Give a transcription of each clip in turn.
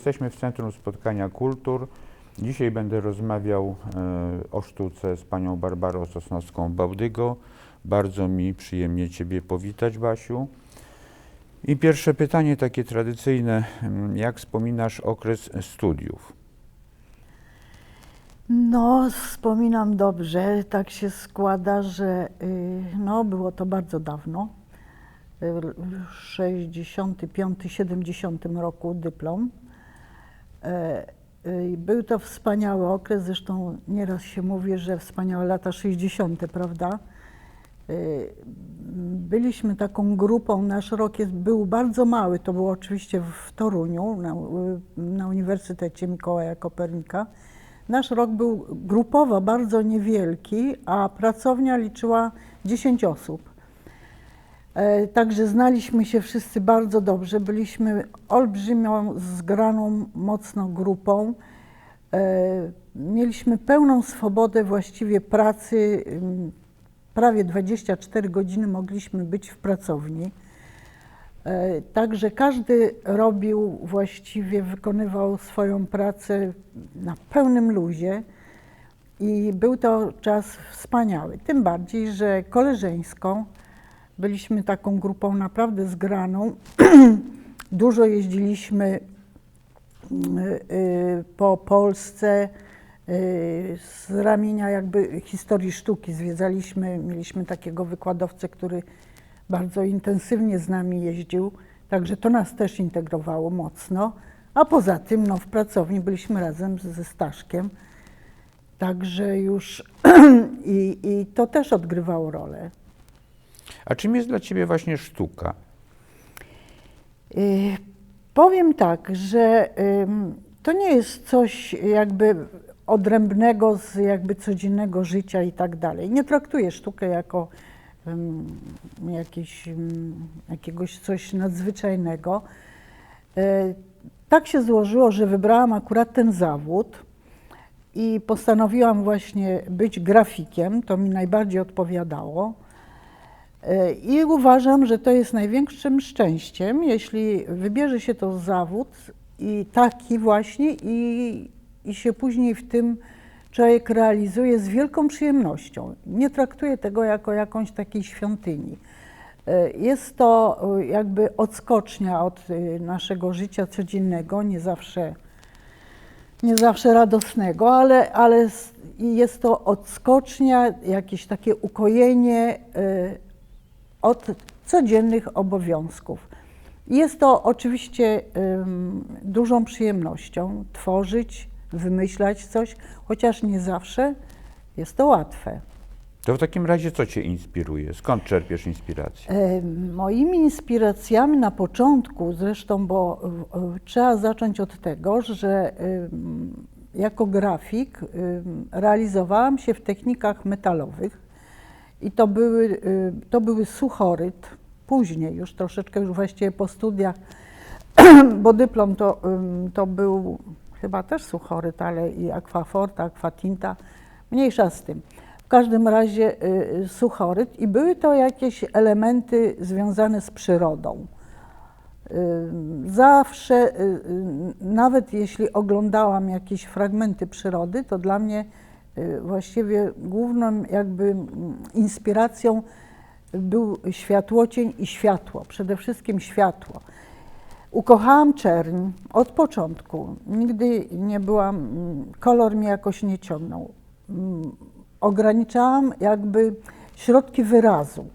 Jesteśmy w Centrum Spotkania Kultur. Dzisiaj będę rozmawiał e, o sztuce z panią Barbarą Sosnowską-Bałdygo. Bardzo mi przyjemnie Ciebie powitać, Basiu. I pierwsze pytanie takie tradycyjne. Mm, Jak wspominasz okres studiów? No, wspominam dobrze. Tak się składa, że y, no, było to bardzo dawno. Y, W 65-70 roku dyplom. E, y, Był to wspaniały okres, zresztą nieraz się mówi, że wspaniałe lata 60., prawda? Y, Byliśmy taką grupą, nasz rok jest, był bardzo mały, to było oczywiście w Toruniu, na, na Uniwersytecie Mikołaja Kopernika. Nasz rok był grupowo bardzo niewielki, a pracownia liczyła 10 osób. E, Także znaliśmy się wszyscy bardzo dobrze. Byliśmy olbrzymią, zgraną mocno grupą. E, Mieliśmy pełną swobodę właściwie pracy. Prawie 24 godziny mogliśmy być w pracowni. E, Także każdy robił właściwie, wykonywał swoją pracę na pełnym luzie i był to czas wspaniały. Tym bardziej, że koleżeńską byliśmy taką grupą naprawdę zgraną. Dużo jeździliśmy mm, y, po Polsce y, z ramienia jakby historii sztuki. Zwiedzaliśmy, mieliśmy takiego wykładowcę, który bardzo intensywnie z nami jeździł, także to nas też integrowało mocno. A poza tym no, w pracowni byliśmy razem ze Staszkiem, także już i, i to też odgrywało rolę. A czym jest dla Ciebie właśnie sztuka? Y, Powiem tak, że to nie jest coś jakby odrębnego z jakby codziennego życia i tak dalej. Nie traktuję sztukę jako jakiś, jakiegoś coś nadzwyczajnego. E, Tak się złożyło, że wybrałam akurat ten zawód i postanowiłam właśnie być grafikiem. To mi najbardziej odpowiadało. I uważam, że to jest największym szczęściem, jeśli wybierze się to zawód i taki właśnie i, i się później w tym człowiek realizuje z wielką przyjemnością. Nie traktuję tego jako jakąś takiej świątyni. E, Jest to e, jakby odskocznia od e, naszego życia codziennego, nie zawsze nie zawsze radosnego, ale, ale jest to odskocznia, jakieś takie ukojenie od codziennych obowiązków. Jest to oczywiście dużą przyjemnością tworzyć, wymyślać coś, chociaż nie zawsze jest to łatwe. To w takim razie co Cię inspiruje? Skąd czerpiesz inspirację? E, Moimi inspiracjami na początku, zresztą, bo e, trzeba zacząć od tego, że jako grafik realizowałam się w technikach metalowych i to były, e, to były suchoryt, później już troszeczkę, już właściwie po studiach, bo dyplom to, to był chyba też suchoryt, ale i aquaforta, aquatinta, mniejsza z tym. W każdym razie y, suchoryt i były to jakieś elementy związane z przyrodą. Y, Zawsze, y, y, nawet jeśli oglądałam jakieś fragmenty przyrody, to dla mnie y, właściwie główną jakby mm, inspiracją był światłocień i światło, przede wszystkim światło. Ukochałam czerń od początku. Nigdy nie byłam, mm, kolor mnie jakoś nie ciągnął. Mm, Ograniczałam jakby środki wyrazu.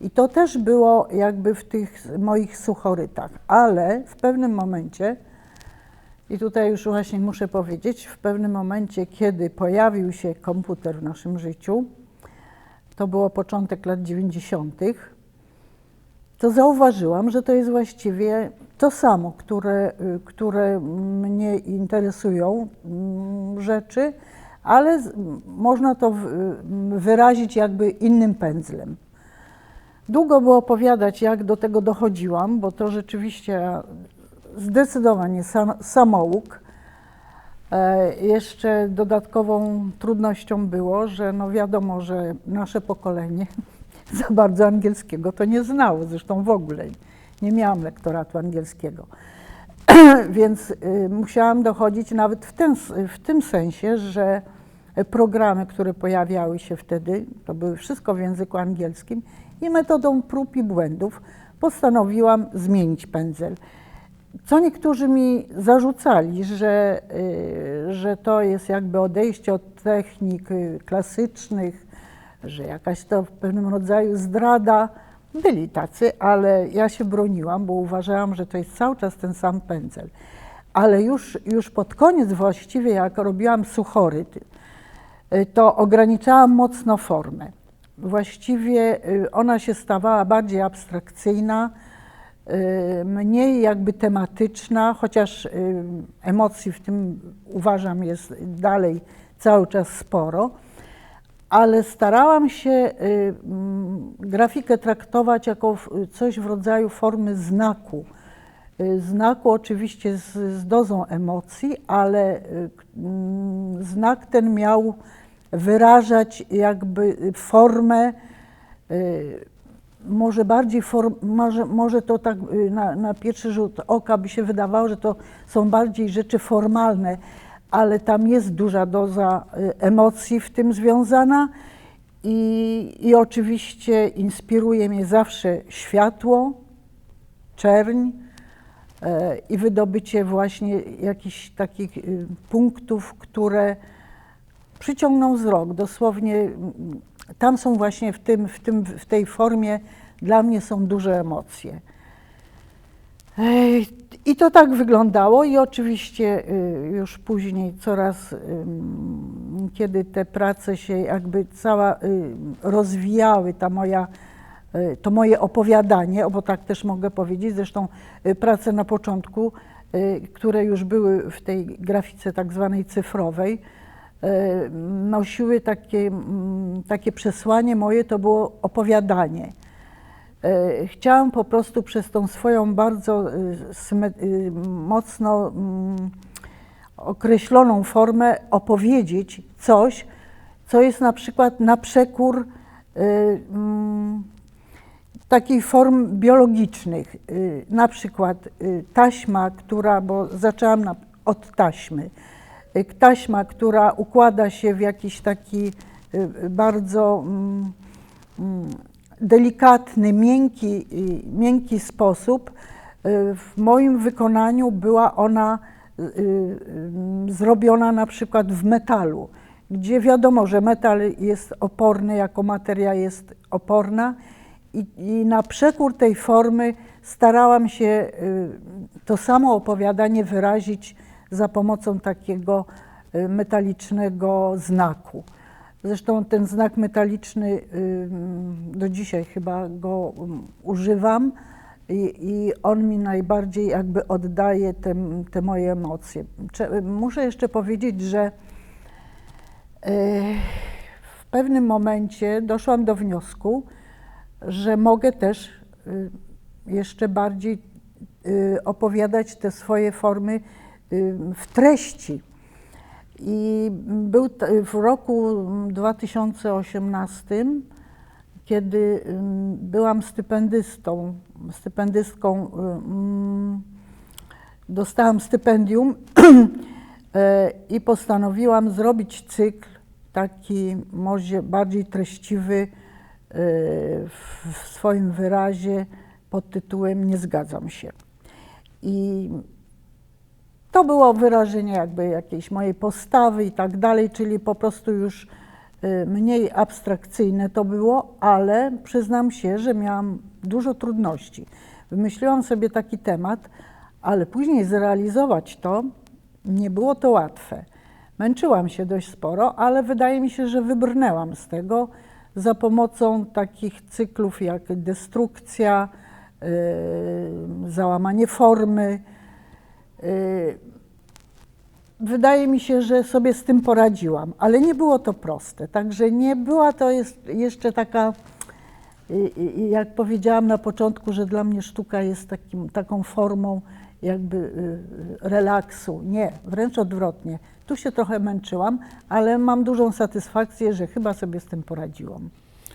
I to też było jakby w tych moich suchorytach, ale w pewnym momencie, i tutaj już właśnie muszę powiedzieć, w pewnym momencie, kiedy pojawił się komputer w naszym życiu, to było początek lat 90., to zauważyłam, że to jest właściwie to samo, które, które mnie interesują mm, rzeczy, ale można to y, wyrazić jakby innym pędzlem. Długo było opowiadać, jak do tego dochodziłam, bo to rzeczywiście zdecydowanie sam, samouk. E, Jeszcze dodatkową trudnością było, że no wiadomo, że nasze pokolenie za bardzo angielskiego to nie znało, zresztą w ogóle nie miałam lektoratu angielskiego. Więc y, musiałam dochodzić nawet w, ten, w tym sensie, że programy, które pojawiały się wtedy, to były wszystko w języku angielskim i metodą prób i błędów postanowiłam zmienić pędzel. Co niektórzy mi zarzucali, że, y, że to jest jakby odejście od technik y, klasycznych, że jakaś to w pewnym rodzaju zdrada. Byli tacy, ale ja się broniłam, bo uważałam, że to jest cały czas ten sam pędzel. Ale już, już pod koniec właściwie, jak robiłam suchoryt, y, to ograniczałam mocno formę. Właściwie ona się stawała bardziej abstrakcyjna, mniej jakby tematyczna, chociaż y, emocji w tym uważam jest dalej cały czas sporo, ale starałam się y, mm, grafikę traktować jako coś w rodzaju formy znaku. Y, Znaku oczywiście z, z dozą emocji, ale y, mm, znak ten miał wyrażać jakby formę y, może bardziej, form, może, może to tak y, na, na pierwszy rzut oka by się wydawało, że to są bardziej rzeczy formalne, ale tam jest duża doza y, emocji w tym związana i, i oczywiście inspiruje mnie zawsze światło, czerń e, i wydobycie właśnie jakichś takich punktów, które przyciągną wzrok. Dosłownie mm, tam są właśnie w, tym, w, tym, w tej formie dla mnie są duże emocje. I to tak wyglądało i oczywiście y, już później coraz, kiedy te prace się jakby cała y, rozwijały, ta moja, y, to moje opowiadanie, bo tak też mogę powiedzieć, zresztą prace na początku, które już były w tej grafice tak zwanej cyfrowej, nosiły takie, takie przesłanie moje, to było opowiadanie. E, Chciałam po prostu przez tą swoją bardzo y, mocno mm, określoną formę opowiedzieć coś, co jest na przykład na przekór mm, takich form biologicznych. Na przykład taśma, która, bo zaczęłam od taśmy, taśma, która układa się w jakiś taki y, bardzo mm, mm, delikatny, miękki, y, miękki sposób. Y, W moim wykonaniu była ona y, y, zrobiona na przykład w metalu, gdzie wiadomo, że metal jest oporny, jako materia jest oporna i, i na przekór tej formy starałam się y, to samo opowiadanie wyrazić za pomocą takiego y, metalicznego znaku. Zresztą ten znak metaliczny ym, do dzisiaj chyba go ym, używam i, i on mi najbardziej jakby oddaje te, te moje emocje. Muszę jeszcze powiedzieć, że w pewnym momencie doszłam do wniosku, że mogę też y, jeszcze bardziej y, opowiadać te swoje formy y, w treści. I był w roku 2018, kiedy ym, byłam stypendystą, stypendystką, ym, dostałam stypendium e, i postanowiłam zrobić cykl taki może bardziej treściwy e, w swoim wyrazie pod tytułem Nie zgadzam się. I to było wyrażenie jakby jakiejś mojej postawy i tak dalej, czyli po prostu już y, mniej abstrakcyjne to było, ale przyznam się, że miałam dużo trudności. Wymyśliłam sobie taki temat, ale później zrealizować to nie było to łatwe. Męczyłam się dość sporo, ale wydaje mi się, że wybrnęłam z tego za pomocą takich cyklów jak destrukcja, y, załamanie formy. Y, Wydaje mi się, że sobie z tym poradziłam, ale nie było to proste. Także nie była to jeszcze taka, y, y, jak powiedziałam na początku, że dla mnie sztuka jest takim, taką formą jakby relaksu. Nie, wręcz odwrotnie. Tu się trochę męczyłam, ale mam dużą satysfakcję, że chyba sobie z tym poradziłam.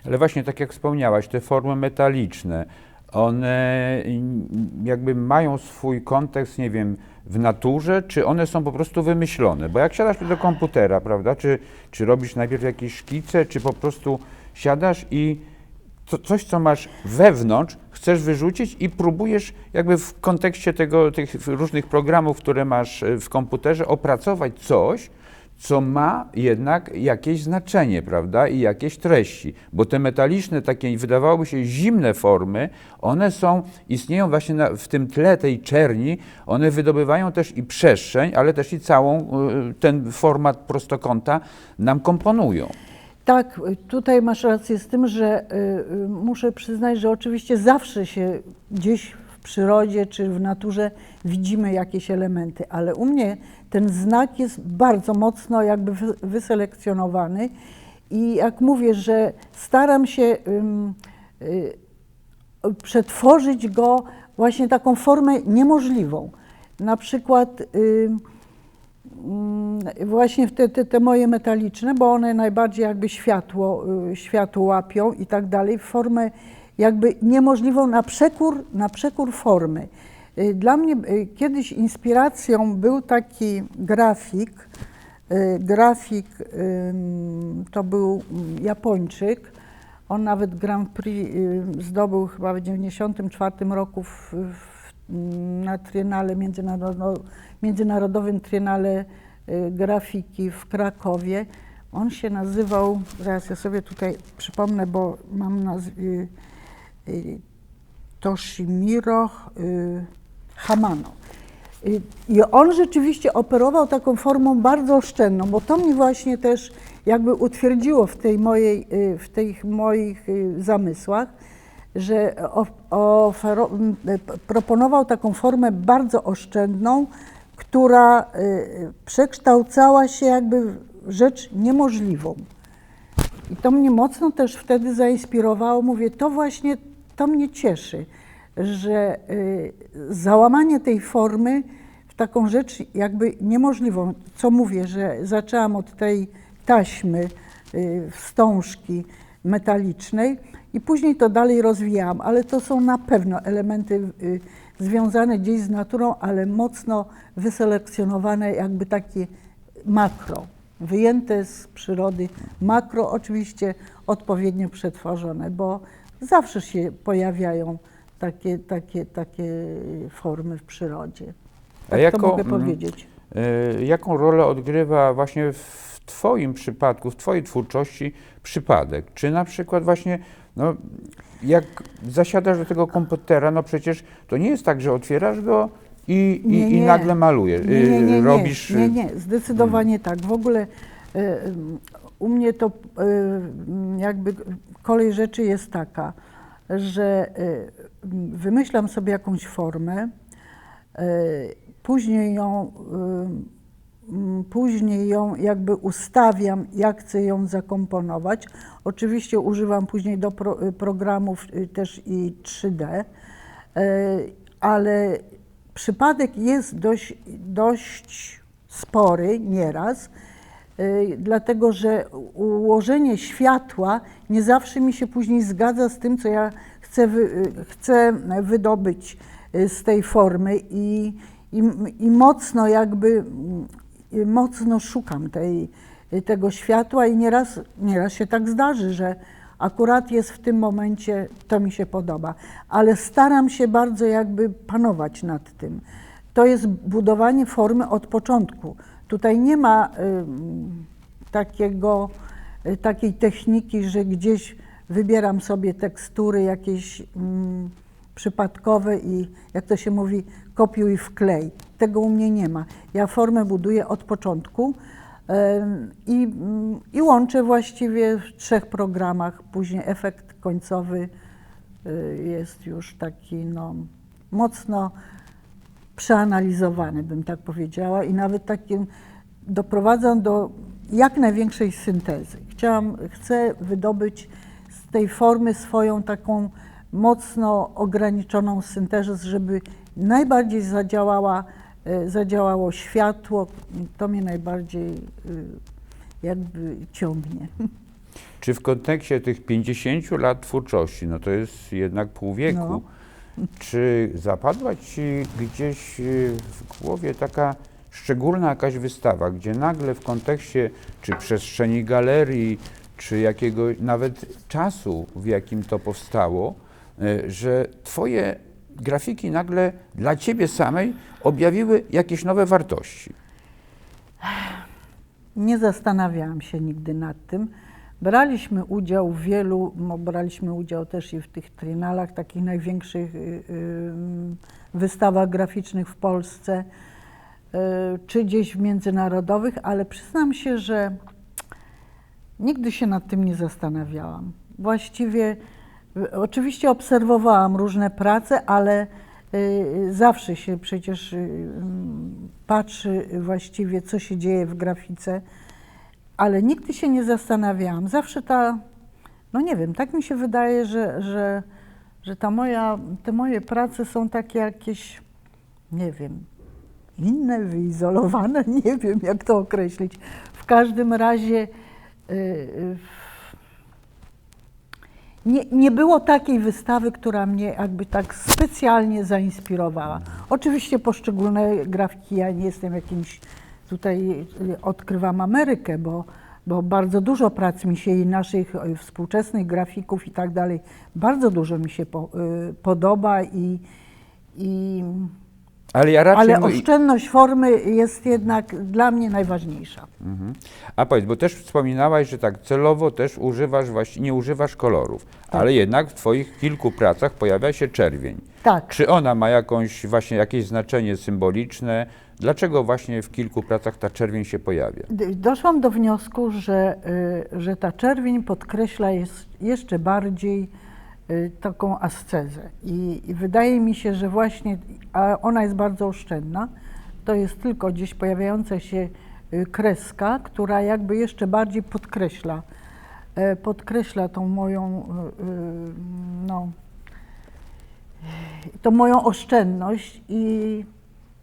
Ale właśnie tak jak wspomniałaś, te formy metaliczne, one jakby mają swój kontekst, nie wiem, w naturze, czy one są po prostu wymyślone? Bo jak siadasz do komputera, prawda, czy, czy robisz najpierw jakieś szkice, czy po prostu siadasz i co, coś, co masz wewnątrz, chcesz wyrzucić i próbujesz jakby w kontekście tego, tych różnych programów, które masz e, w komputerze, opracować coś, co ma jednak jakieś znaczenie, prawda, i jakieś treści. Bo te metaliczne, takie wydawałoby się zimne formy, one są, istnieją właśnie na, w tym tle tej czerni, one wydobywają też i przestrzeń, ale też i całą y, ten format prostokąta nam komponują. Tak, tutaj masz rację z tym, że y, y, muszę przyznać, że oczywiście zawsze się gdzieś w przyrodzie czy w naturze widzimy jakieś elementy, ale u mnie ten znak jest bardzo mocno jakby wy- wyselekcjonowany i jak mówię, że staram się y, przetworzyć go właśnie taką formę niemożliwą. Na przykład właśnie te, te, te moje metaliczne, bo one najbardziej jakby światło, y, światło łapią i tak dalej, formę jakby niemożliwą na przekór, na przekór formy. Y, Dla mnie y, kiedyś inspiracją był taki grafik, y, grafik to był Japończyk, on nawet Grand Prix zdobył chyba w 1994 roku w, w, na triennale międzynarodo, międzynarodowym y, grafiki w Krakowie. On się nazywał, zaraz ja sobie tutaj przypomnę, bo mam nazw, Toshimiro y, Hamano. I on rzeczywiście operował taką formą bardzo oszczędną, bo to mnie właśnie też jakby utwierdziło w, tej mojej, y, w tych moich y, zamysłach, że ofero, proponował taką formę bardzo oszczędną, która y, przekształcała się jakby w rzecz niemożliwą. I to mnie mocno też wtedy zainspirowało. Mówię, to właśnie to mnie cieszy, że y, załamanie tej formy w taką rzecz jakby niemożliwą. Co mówię, że zaczęłam od tej taśmy, y, wstążki metalicznej i później to dalej rozwijałam, ale to są na pewno elementy y, związane gdzieś z naturą, ale mocno wyselekcjonowane, jakby takie makro, wyjęte z przyrody, makro oczywiście odpowiednio przetworzone, bo zawsze się pojawiają takie, takie, takie formy w przyrodzie. A Tak jako, to mogę mm, powiedzieć. E, Jaką rolę odgrywa właśnie w Twoim przypadku, w Twojej twórczości przypadek? Czy na przykład właśnie, no, jak zasiadasz do tego komputera, no przecież to nie jest tak, że otwierasz go i, i, Nie, i nie. nagle malujesz, Nie, nie, nie, nie, robisz... nie, nie, zdecydowanie tak. W ogóle em, u mnie to m, jakby kolej rzeczy jest taka, że m, wymyślam sobie jakąś formę, e, później ją, em, później ją jakby ustawiam, jak chcę ją zakomponować. Oczywiście używam później do pro, y, programów też i 3D, e, ale przypadek jest dość, dość spory nieraz, dlatego że ułożenie światła nie zawsze mi się później zgadza z tym, co ja chcę, wy, y, chcę wydobyć y, z tej formy i, i, i mocno jakby y, mocno szukam tej, y, tego światła i nieraz, nieraz się tak zdarzy, że akurat jest w tym momencie, to mi się podoba, ale staram się bardzo jakby panować nad tym. To jest budowanie formy od początku. Tutaj nie ma ym, takiego, y, takiej techniki, że gdzieś wybieram sobie tekstury jakieś ym, przypadkowe i jak to się mówi, kopiuj wklej. Tego u mnie nie ma. Ja formę buduję od początku i, ym, i łączę właściwie w trzech programach. Później efekt końcowy y, jest już taki no, mocno przeanalizowany, bym tak powiedziała, i nawet takim doprowadzam do jak największej syntezy. Chciałam, chcę wydobyć tej formy swoją taką mocno ograniczoną syntezę, żeby najbardziej zadziałała, e, zadziałało światło. To mnie najbardziej y, jakby ciągnie. Czy w kontekście tych 50 lat twórczości, no to jest jednak pół wieku, No. Czy zapadła Ci gdzieś y, w głowie taka szczególna jakaś wystawa, gdzie nagle w kontekście czy przestrzeni galerii, czy jakiegoś nawet czasu, w jakim to powstało, y, że Twoje grafiki nagle dla Ciebie samej objawiły jakieś nowe wartości? Nie zastanawiałam się nigdy nad tym. Braliśmy udział w wielu, braliśmy udział też i w tych trinalach, takich największych y, y, wystawach graficznych w Polsce, y, czy gdzieś w międzynarodowych, ale przyznam się, że nigdy się nad tym nie zastanawiałam. Właściwie, y, oczywiście obserwowałam różne prace, ale y, zawsze się przecież y, mm, patrzy właściwie, co się dzieje w grafice, ale nigdy się nie zastanawiałam. Zawsze ta, no nie wiem, tak mi się wydaje, że, że, że ta moja, te moje prace są takie jakieś, nie wiem, inne, wyizolowane, nie wiem jak to określić. W każdym razie nie, nie było takiej wystawy, która mnie jakby tak specjalnie zainspirowała. Oczywiście poszczególne grafiki, ja nie jestem jakimś tutaj y, odkrywam Amerykę, bo, bo bardzo dużo prac mi się i naszych y, współczesnych grafików i tak dalej, bardzo dużo mi się po, y, podoba i, i Ale ja raczej... ale oszczędność formy jest jednak dla mnie najważniejsza. Mhm. A powiedz, bo też wspominałaś, że tak celowo też używasz właśnie, nie używasz kolorów, ale jednak w Twoich kilku pracach pojawia się czerwień. Tak. Czy ona ma jakąś właśnie jakieś znaczenie symboliczne? Dlaczego właśnie w kilku pracach ta czerwień się pojawia? Doszłam do wniosku, że, y, że ta czerwień podkreśla jest jeszcze bardziej taką ascezę. I, I wydaje mi się, że właśnie a ona jest bardzo oszczędna. To jest tylko gdzieś pojawiająca się y, kreska, która jakby jeszcze bardziej podkreśla, e, podkreśla tą moją, y, y, no, tą moją oszczędność i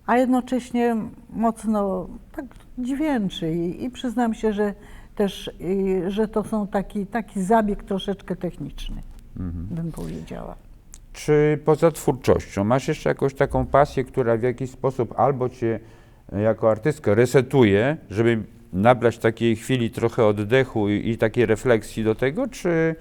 a jednocześnie mocno tak dźwięczy i, i przyznam się, że też, że to są taki, taki zabieg troszeczkę techniczny, bym powiedziała. Czy poza twórczością masz jeszcze jakąś taką pasję, która w jakiś sposób albo Cię e, jako artystkę resetuje, żeby nabrać takiej chwili trochę oddechu i, i takiej refleksji do tego, czy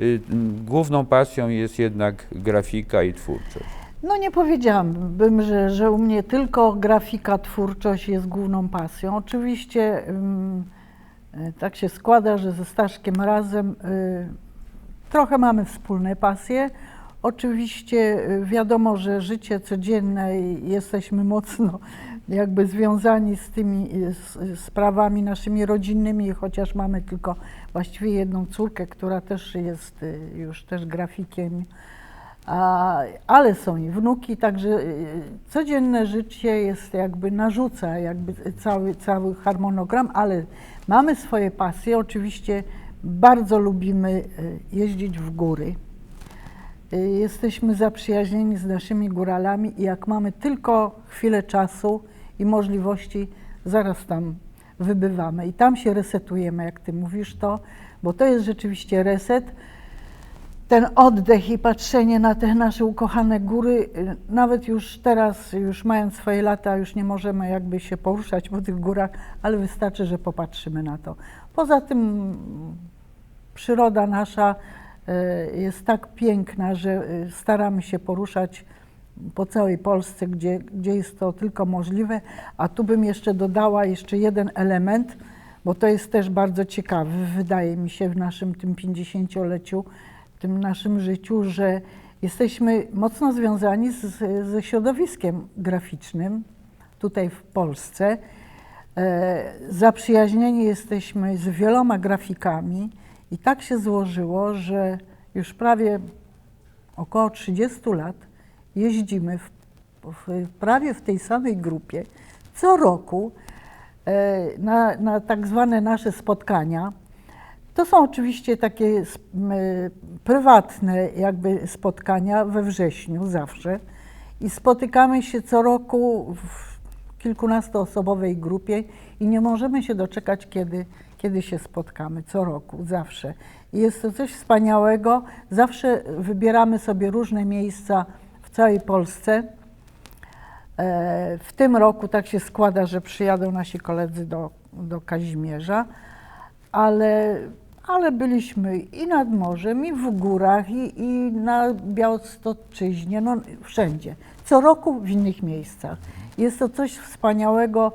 y, główną pasją jest jednak grafika i twórczość? No nie powiedziałabym, że, że u mnie tylko grafika, twórczość jest główną pasją. Oczywiście ym, y, tak się składa, że ze Staszkiem razem y, trochę mamy wspólne pasje. Oczywiście y, wiadomo, że życie codzienne jesteśmy mocno jakby związani z tymi y, s- sprawami naszymi rodzinnymi, chociaż mamy tylko właściwie jedną córkę, która też jest y, już też grafikiem. A, ale są i wnuki, także y, codzienne życie jest jakby narzuca jakby cały, cały harmonogram, ale mamy swoje pasje. Oczywiście bardzo lubimy y, jeździć w góry. Y, Jesteśmy zaprzyjaźnieni z naszymi góralami i jak mamy tylko chwilę czasu i możliwości, zaraz tam wybywamy i tam się resetujemy, jak ty mówisz to, bo to jest rzeczywiście reset ten oddech i patrzenie na te nasze ukochane góry, y, nawet już teraz, już mając swoje lata, już nie możemy jakby się poruszać po tych górach, ale wystarczy, że popatrzymy na to. Poza tym przyroda nasza y, jest tak piękna, że y, staramy się poruszać po całej Polsce, gdzie, gdzie jest to tylko możliwe. A tu bym jeszcze dodała jeszcze jeden element, bo to jest też bardzo ciekawe, wydaje mi się, w naszym tym 50-leciu, w tym naszym życiu, że jesteśmy mocno związani z, ze środowiskiem graficznym tutaj w Polsce. E, zaprzyjaźnieni jesteśmy z wieloma grafikami i tak się złożyło, że już prawie około 30 lat jeździmy w, w, prawie w tej samej grupie co roku e, na, na tak zwane nasze spotkania. To są oczywiście takie sp- m, prywatne jakby spotkania we wrześniu zawsze i spotykamy się co roku w kilkunastoosobowej grupie i nie możemy się doczekać, kiedy, kiedy się spotkamy, co roku, zawsze. I jest to coś wspaniałego. Zawsze wybieramy sobie różne miejsca w w całej Polsce. E, W tym roku tak się składa, że przyjadą nasi koledzy do, do Kazimierza, ale, ale byliśmy i nad morzem, i w górach, i, i na Białostoczyźnie, no wszędzie. Co roku w innych miejscach. Jest to coś wspaniałego,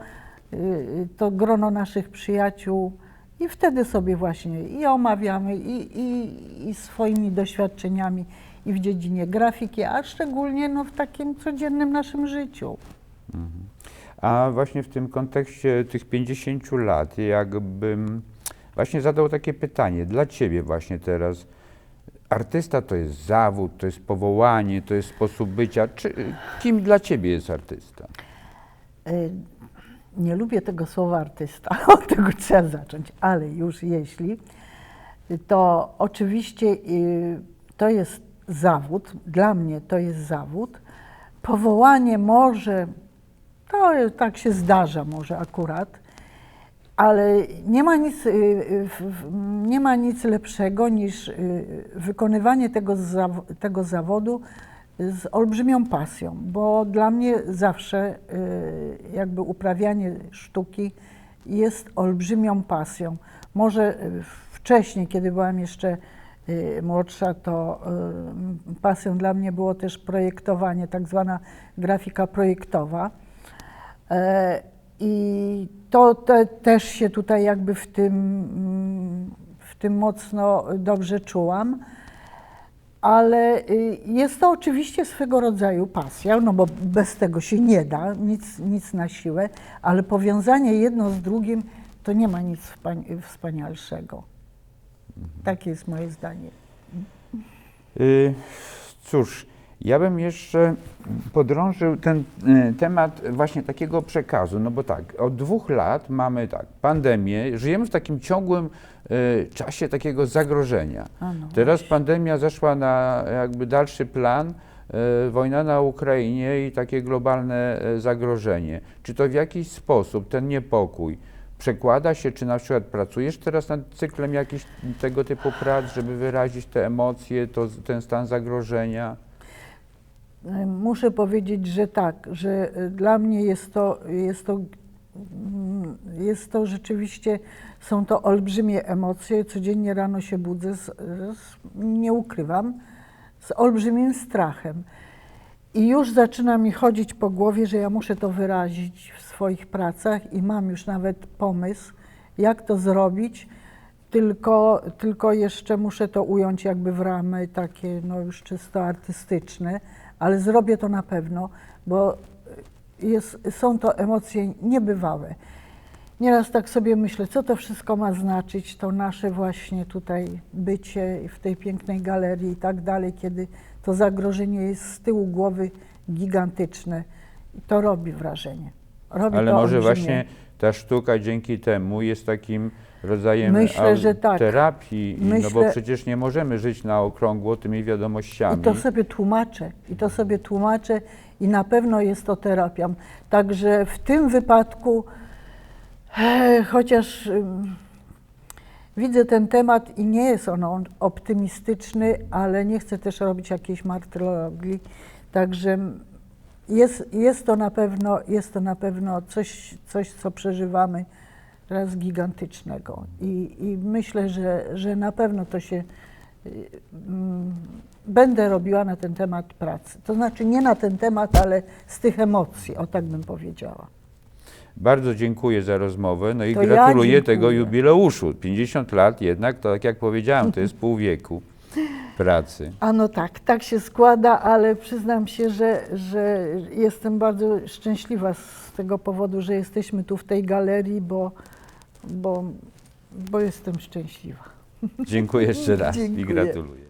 y, to grono naszych przyjaciół i wtedy sobie właśnie i omawiamy, i, i, i swoimi doświadczeniami i w dziedzinie grafiki, a szczególnie no, w takim codziennym naszym życiu. A właśnie w tym kontekście tych 50 lat, jakbym właśnie zadał takie pytanie dla Ciebie właśnie teraz. Artysta to jest zawód, to jest powołanie, to jest sposób bycia. Czy, kim dla Ciebie jest artysta? Y, Nie lubię tego słowa artysta, od tego trzeba zacząć, ale już jeśli, to oczywiście y, to jest zawód, dla mnie to jest zawód. Powołanie może, to tak się zdarza może akurat, ale nie ma nic, y, y, nie ma nic lepszego niż y, wykonywanie tego, tego zawodu z olbrzymią pasją, bo dla mnie zawsze jakby uprawianie sztuki jest olbrzymią pasją. Może wcześniej, kiedy byłam jeszcze młodsza, to pasją dla mnie było też projektowanie, tak zwana grafika projektowa. I to te, też się tutaj jakby w tym, w tym mocno dobrze czułam. Ale y, jest to oczywiście swego rodzaju pasja, no bo bez tego się nie da, nic, nic na siłę, ale powiązanie jedno z drugim to nie ma nic wspani- wspanialszego. Takie jest moje zdanie. Y, Cóż, ja bym jeszcze podrążył ten y, temat właśnie takiego przekazu, no bo tak, od dwóch lat mamy tak, pandemię, żyjemy w takim ciągłym y, czasie takiego zagrożenia. No Teraz pandemia zeszła na jakby dalszy plan, y, wojna na Ukrainie i takie globalne zagrożenie. Czy to w jakiś sposób ten niepokój przekłada się, czy na przykład pracujesz teraz nad cyklem jakichś tego typu prac, żeby wyrazić te emocje, to, ten stan zagrożenia? Muszę powiedzieć, że tak, że y, dla mnie jest to, jest to, mm, jest to rzeczywiście, są to olbrzymie emocje. Codziennie rano się budzę, z, z, nie ukrywam, z olbrzymim strachem. I już zaczyna mi chodzić po głowie, że ja muszę to wyrazić w swoich pracach i mam już nawet pomysł, jak to zrobić, tylko, tylko jeszcze muszę to ująć jakby w ramy takie no już czysto artystyczne, ale zrobię to na pewno, bo jest, są to emocje niebywałe. Nieraz tak sobie myślę, co to wszystko ma znaczyć, to nasze właśnie tutaj bycie w tej pięknej galerii i tak dalej, kiedy to zagrożenie jest z tyłu głowy gigantyczne. I to robi wrażenie. Robi Ale to może olbrzymie. właśnie ta sztuka dzięki temu jest takim rodzajem Myślę, że tak. terapii, i- no bo Myślę- przecież nie możemy żyć na okrągło tymi wiadomościami. I to sobie tłumaczę, i to sobie tłumaczę, i na pewno jest to terapią. Także w tym wypadku, e, chociaż ym, widzę ten temat i nie jest on on optymistyczny, ale nie chcę też robić jakiejś martyrologii. Także jest, jest to na pewno, jest to na pewno coś, coś co przeżywamy raz gigantycznego. I, i myślę, że, że na pewno to się y, mm, będę robiła na ten temat pracy. To znaczy nie na ten temat, ale z tych emocji, o tak bym powiedziała. Bardzo dziękuję za rozmowę, no i To ja gratuluję dziękuję. tego jubileuszu. 50 lat jednak, to tak jak powiedziałem, to jest pół wieku pracy. A no tak, tak się składa, ale przyznam się, że, że jestem bardzo szczęśliwa z tego powodu, że jesteśmy tu w tej galerii, bo, bo, bo jestem szczęśliwa. Dziękuję jeszcze raz i Dziękuję. gratuluję.